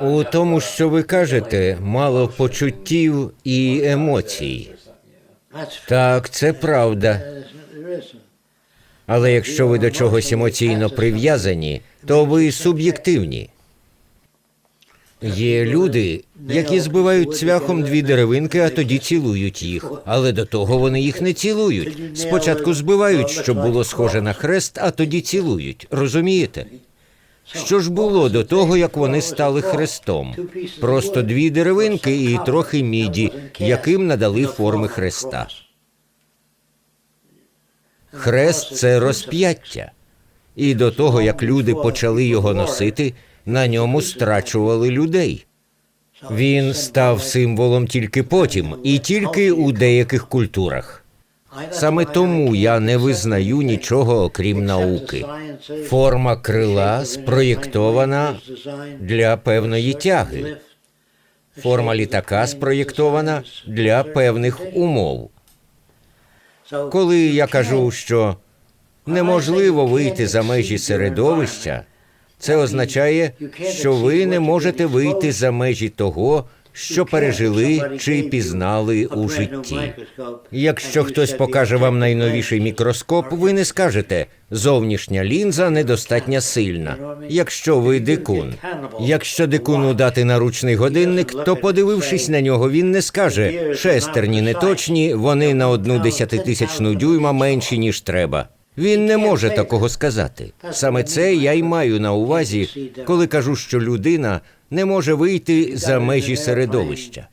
У тому, що ви кажете, мало почуттів і емоцій. Так, це правда. Але якщо ви до чогось емоційно прив'язані, то ви суб'єктивні. Є люди, які збивають цвяхом дві деревинки, а тоді цілують їх. Але до того вони їх не цілують. Спочатку збивають, щоб було схоже на хрест, а тоді цілують. Розумієте? Що ж було до того, як вони стали хрестом? Просто дві деревинки і трохи міді, яким надали форми хреста. Хрест це розп'яття. І до того, як люди почали його носити, на ньому страчували людей. Він став символом тільки потім, і тільки у деяких культурах. Саме тому я не визнаю нічого окрім науки. Форма крила спроєктована для певної тяги. Форма літака спроєктована для певних умов. Коли я кажу, що неможливо вийти за межі середовища, це означає, що ви не можете вийти за межі того, що пережили чи пізнали у житті. Якщо хтось покаже вам найновіший мікроскоп, ви не скажете зовнішня лінза недостатньо сильна. Якщо ви дикун. Якщо дикуну дати наручний годинник, то подивившись на нього, він не скаже шестерні неточні, вони на одну десятитисячну дюйма менші ніж треба. Він не може такого сказати. Саме це я й маю на увазі, коли кажу, що людина не може вийти за межі середовища.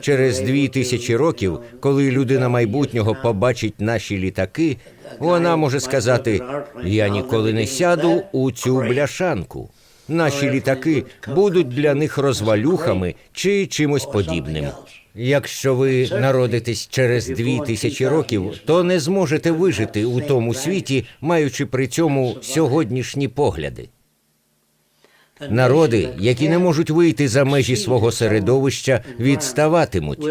Через дві тисячі років, коли людина майбутнього побачить наші літаки, вона може сказати: Я ніколи не сяду у цю бляшанку. Наші літаки будуть для них розвалюхами чи чимось подібним. Якщо ви народитесь через дві тисячі років, то не зможете вижити у тому світі, маючи при цьому сьогоднішні погляди. Народи, які не можуть вийти за межі свого середовища, відставатимуть.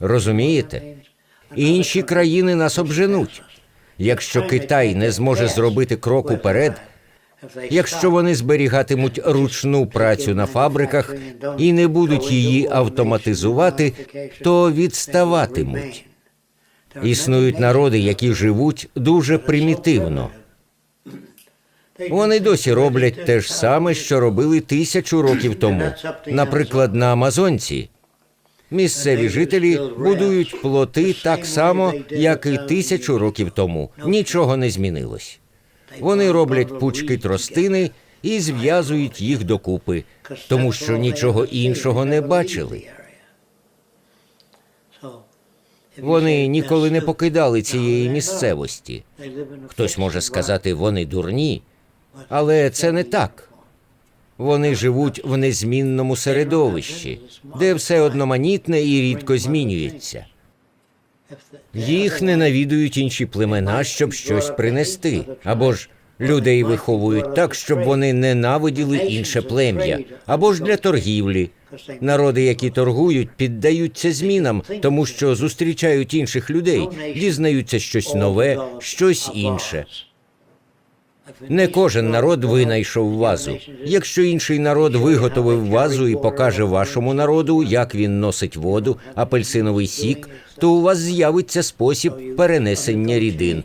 Розумієте? Інші країни нас обженуть. Якщо Китай не зможе зробити крок уперед, якщо вони зберігатимуть ручну працю на фабриках і не будуть її автоматизувати, то відставатимуть. Існують народи, які живуть дуже примітивно. Вони досі роблять те ж саме, що робили тисячу років тому. Наприклад, на Амазонці місцеві жителі будують плоти так само, як і тисячу років тому. Нічого не змінилось. Вони роблять пучки тростини і зв'язують їх докупи, тому що нічого іншого не бачили. Вони ніколи не покидали цієї місцевості. Хтось може сказати, вони дурні, але це не так. Вони живуть в незмінному середовищі, де все одноманітне і рідко змінюється. Їх не навідують інші племена, щоб щось принести, або ж людей виховують так, щоб вони ненавиділи інше плем'я, або ж для торгівлі. Народи, які торгують, піддаються змінам, тому що зустрічають інших людей, дізнаються щось нове, щось інше. Не кожен народ винайшов вазу. Якщо інший народ виготовив вазу і покаже вашому народу, як він носить воду, апельсиновий сік, то у вас з'явиться спосіб перенесення рідин.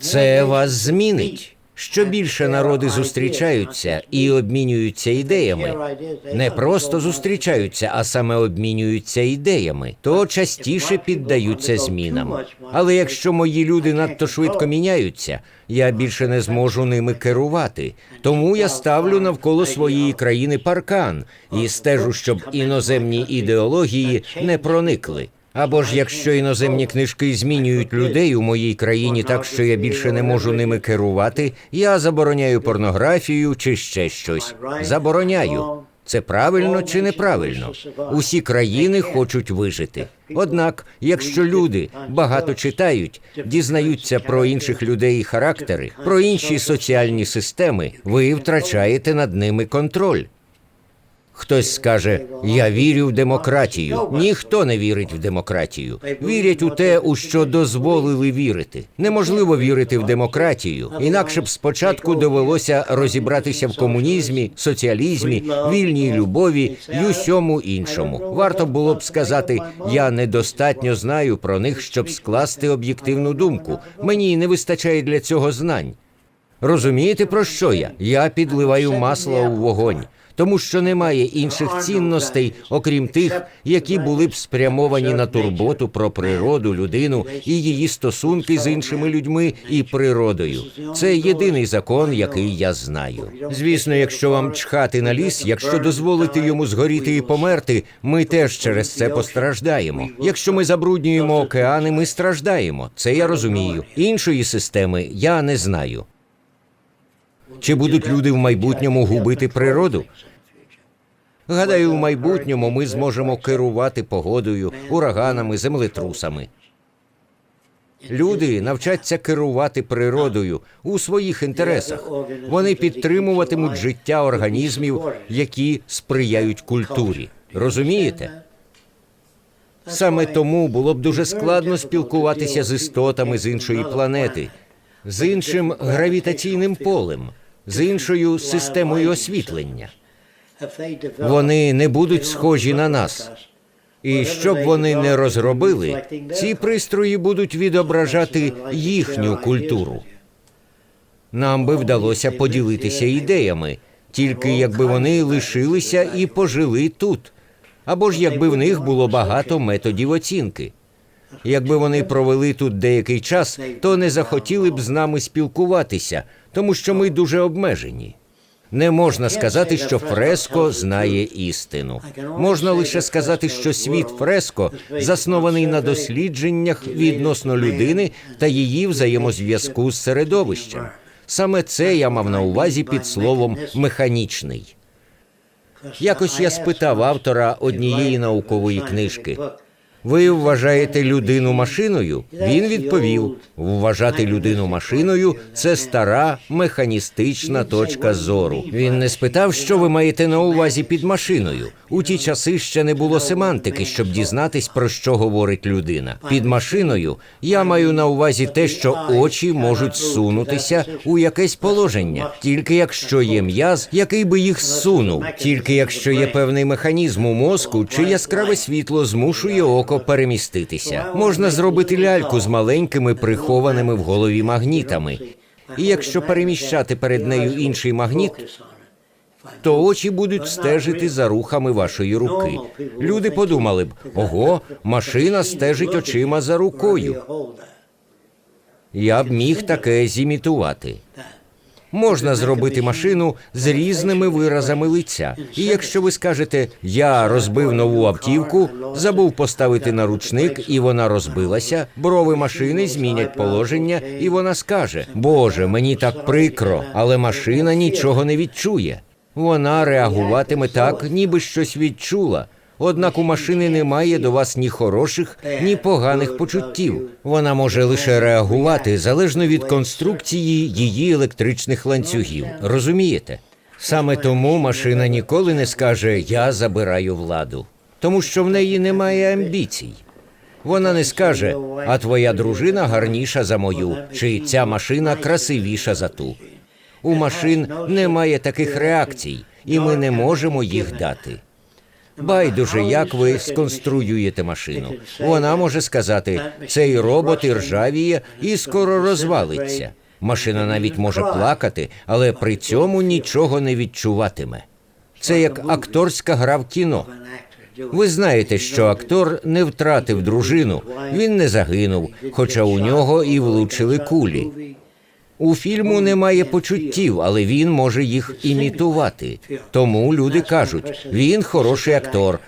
Це вас змінить. Що більше народи зустрічаються і обмінюються ідеями, не просто зустрічаються, а саме обмінюються ідеями, то частіше піддаються змінам. Але якщо мої люди надто швидко міняються, я більше не зможу ними керувати. Тому я ставлю навколо своєї країни паркан і стежу, щоб іноземні ідеології не проникли. Або ж якщо іноземні книжки змінюють людей у моїй країні так, що я більше не можу ними керувати, я забороняю порнографію чи ще щось. Забороняю. Це правильно чи неправильно? Усі країни хочуть вижити. Однак, якщо люди багато читають, дізнаються про інших людей і характери, про інші соціальні системи, ви втрачаєте над ними контроль. Хтось скаже, я вірю в демократію. Ніхто не вірить в демократію. Вірять у те, у що дозволили вірити. Неможливо вірити в демократію. Інакше б спочатку довелося розібратися в комунізмі, соціалізмі, вільній любові і усьому іншому. Варто було б сказати, я недостатньо знаю про них, щоб скласти об'єктивну думку. Мені не вистачає для цього знань. Розумієте, про що я? Я підливаю масло у вогонь, тому що немає інших цінностей, окрім тих, які були б спрямовані на турботу про природу, людину і її стосунки з іншими людьми і природою. Це єдиний закон, який я знаю. Звісно, якщо вам чхати на ліс, якщо дозволити йому згоріти і померти, ми теж через це постраждаємо. Якщо ми забруднюємо океани, ми страждаємо. Це я розумію. Іншої системи я не знаю. Чи будуть люди в майбутньому губити природу? Гадаю, в майбутньому ми зможемо керувати погодою, ураганами, землетрусами. Люди навчаться керувати природою у своїх інтересах. Вони підтримуватимуть життя організмів, які сприяють культурі. Розумієте? Саме тому було б дуже складно спілкуватися з істотами з іншої планети, з іншим гравітаційним полем, з іншою системою освітлення. Вони не будуть схожі на нас. І щоб вони не розробили, ці пристрої будуть відображати їхню культуру. Нам би вдалося поділитися ідеями, тільки якби вони лишилися і пожили тут, або ж якби в них було багато методів оцінки. Якби вони провели тут деякий час, то не захотіли б з нами спілкуватися, тому що ми дуже обмежені. Не можна сказати, що Фреско знає істину. Можна лише сказати, що світ Фреско заснований на дослідженнях відносно людини та її взаємозв'язку з середовищем. Саме це я мав на увазі під словом механічний. Якось я спитав автора однієї наукової книжки. Ви вважаєте людину машиною? Він відповів: вважати людину машиною це стара механістична точка зору. Він не спитав, що ви маєте на увазі під машиною. У ті часи ще не було семантики, щоб дізнатись про що говорить людина. Під машиною я маю на увазі те, що очі можуть сунутися у якесь положення, тільки якщо є м'яз, який би їх зсунув, тільки якщо є певний механізм у мозку, чи яскраве світло змушує око переміститися. Можна зробити ляльку з маленькими прихованими в голові магнітами. І якщо переміщати перед нею інший магніт, то очі будуть стежити за рухами вашої руки. Люди подумали б: ого, машина стежить очима за рукою. Я б міг таке зімітувати. Можна зробити машину з різними виразами лиця. І якщо ви скажете, я розбив нову автівку, забув поставити наручник, і вона розбилася, брови машини змінять положення, і вона скаже: Боже, мені так прикро, але машина нічого не відчує. Вона реагуватиме так, ніби щось відчула. Однак у машини немає до вас ні хороших, ні поганих почуттів. Вона може лише реагувати залежно від конструкції її електричних ланцюгів. Розумієте? Саме тому машина ніколи не скаже Я забираю владу, тому що в неї немає амбіцій. Вона не скаже, а твоя дружина гарніша за мою, чи ця машина красивіша за ту. У машин немає таких реакцій, і ми не можемо їх дати. Байдуже, як ви сконструюєте машину. Вона може сказати, цей робот іржавіє і скоро розвалиться. Машина навіть може плакати, але при цьому нічого не відчуватиме. Це як акторська гра в кіно. Ви знаєте, що актор не втратив дружину, він не загинув, хоча у нього і влучили кулі. У фільму немає почуттів, але він може їх імітувати. Тому люди кажуть, він хороший актор,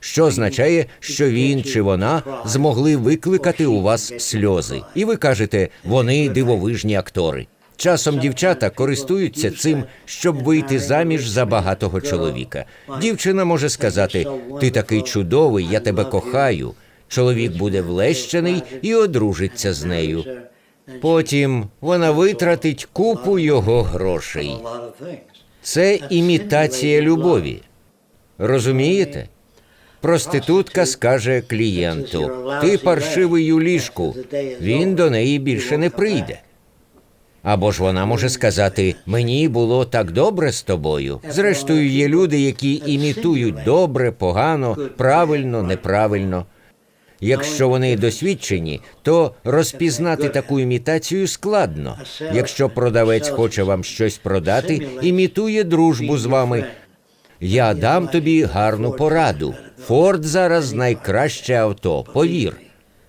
що означає, що він чи вона змогли викликати у вас сльози. І ви кажете, вони дивовижні актори. Часом дівчата користуються цим, щоб вийти заміж за багатого чоловіка. Дівчина може сказати: Ти такий чудовий, я тебе кохаю. Чоловік буде влещений і одружиться з нею. Потім вона витратить купу його грошей. Це імітація любові. Розумієте? Проститутка скаже клієнту: Ти паршивий у ліжку. Він до неї більше не прийде. Або ж вона може сказати: Мені було так добре з тобою. Зрештою, є люди, які імітують добре, погано, правильно, неправильно. Якщо вони досвідчені, то розпізнати таку імітацію складно. Якщо продавець хоче вам щось продати, імітує дружбу з вами. Я дам тобі гарну пораду. Форд зараз найкраще авто. Повір.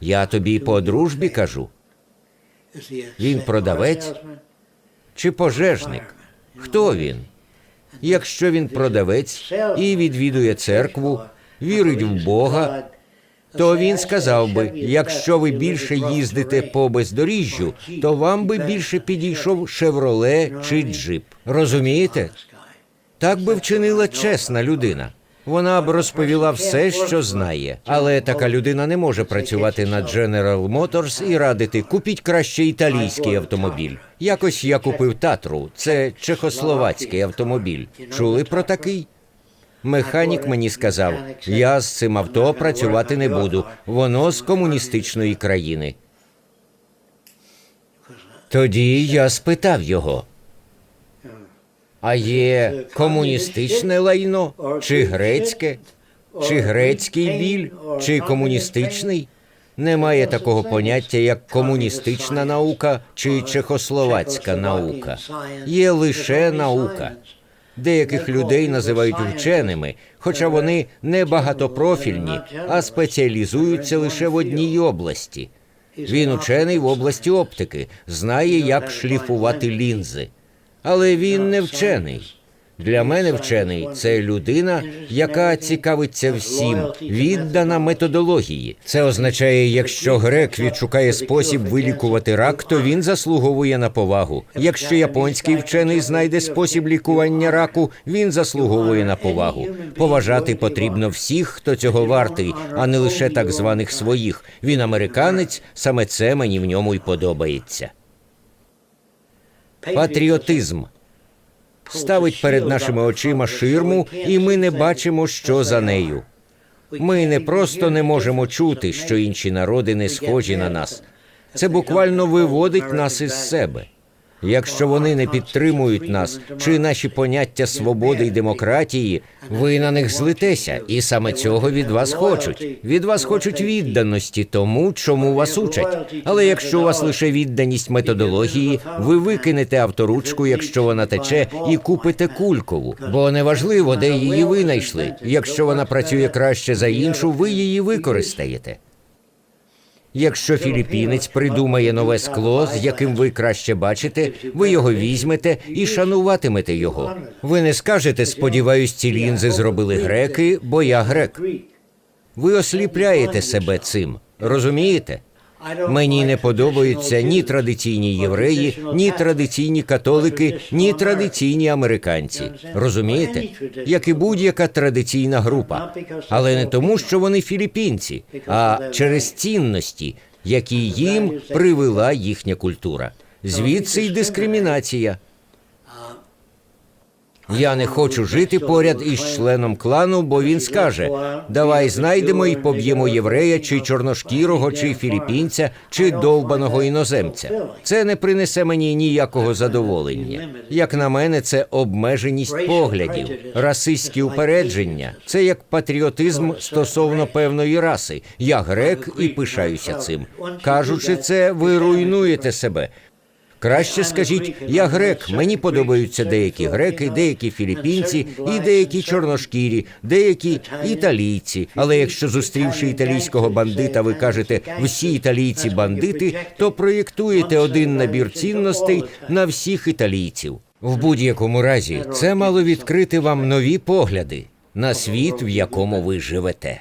Я тобі по дружбі кажу. Він продавець Чи пожежник? Хто він? Якщо він продавець і відвідує церкву, вірить в Бога, то він сказав би: якщо ви більше їздите по бездоріжжю, то вам би більше підійшов шевроле чи джип. Розумієте? Так би вчинила чесна людина. Вона б розповіла все, що знає. Але така людина не може працювати на General Motors і радити купіть краще італійський автомобіль. Якось я купив Татру, це чехословацький автомобіль. Чули про такий? Механік мені сказав: я з цим авто працювати не буду. Воно з комуністичної країни. Тоді я спитав його. А є комуністичне лайно, чи грецьке, чи грецький біль, чи комуністичний? Немає такого поняття, як комуністична наука чи чехословацька наука. Є лише наука. Деяких людей називають вченими, хоча вони не багатопрофільні, а спеціалізуються лише в одній області. Він учений в області оптики, знає, як шліфувати лінзи. Але він не вчений. Для мене вчений це людина, яка цікавиться всім, віддана методології. Це означає, якщо грек відшукає спосіб вилікувати рак, то він заслуговує на повагу. Якщо японський вчений знайде спосіб лікування раку, він заслуговує на повагу. Поважати потрібно всіх, хто цього вартий, а не лише так званих своїх. Він американець, саме це мені в ньому й подобається. Патріотизм ставить перед нашими очима ширму, і ми не бачимо, що за нею. Ми не просто не можемо чути, що інші народи не схожі на нас. Це буквально виводить нас із себе. Якщо вони не підтримують нас чи наші поняття свободи й демократії, ви на них злитеся, і саме цього від вас хочуть. Від вас хочуть відданості тому, чому вас учать. Але якщо у вас лише відданість методології, ви викинете авторучку, якщо вона тече, і купите кулькову. Бо неважливо, де її винайшли. Якщо вона працює краще за іншу, ви її використаєте. Якщо філіппінець придумає нове скло, з яким ви краще бачите, ви його візьмете і шануватимете його. Ви не скажете, сподіваюсь, ці лінзи зробили греки, бо я грек. Ви осліпляєте себе цим. Розумієте? Мені не подобаються ні традиційні євреї, ні традиційні католики, ні традиційні американці. Розумієте? Як і будь-яка традиційна група. Але не тому, що вони філіппінці, а через цінності, які їм привела їхня культура. Звідси й дискримінація. Я не хочу жити поряд із членом клану, бо він скаже: давай знайдемо і поб'ємо єврея, чи чорношкірого, чи філіппінця, чи довбаного іноземця. Це не принесе мені ніякого задоволення. Як на мене, це обмеженість поглядів, расистські упередження. Це як патріотизм стосовно певної раси. Я грек і пишаюся цим. Кажучи це, ви руйнуєте себе. Краще скажіть, я грек. Мені подобаються деякі греки, деякі філіппінці і деякі чорношкірі, деякі італійці. Але якщо зустрівши італійського бандита, ви кажете всі італійці бандити, то проєктуєте один набір цінностей на всіх італійців. В будь-якому разі це мало відкрити вам нові погляди на світ, в якому ви живете.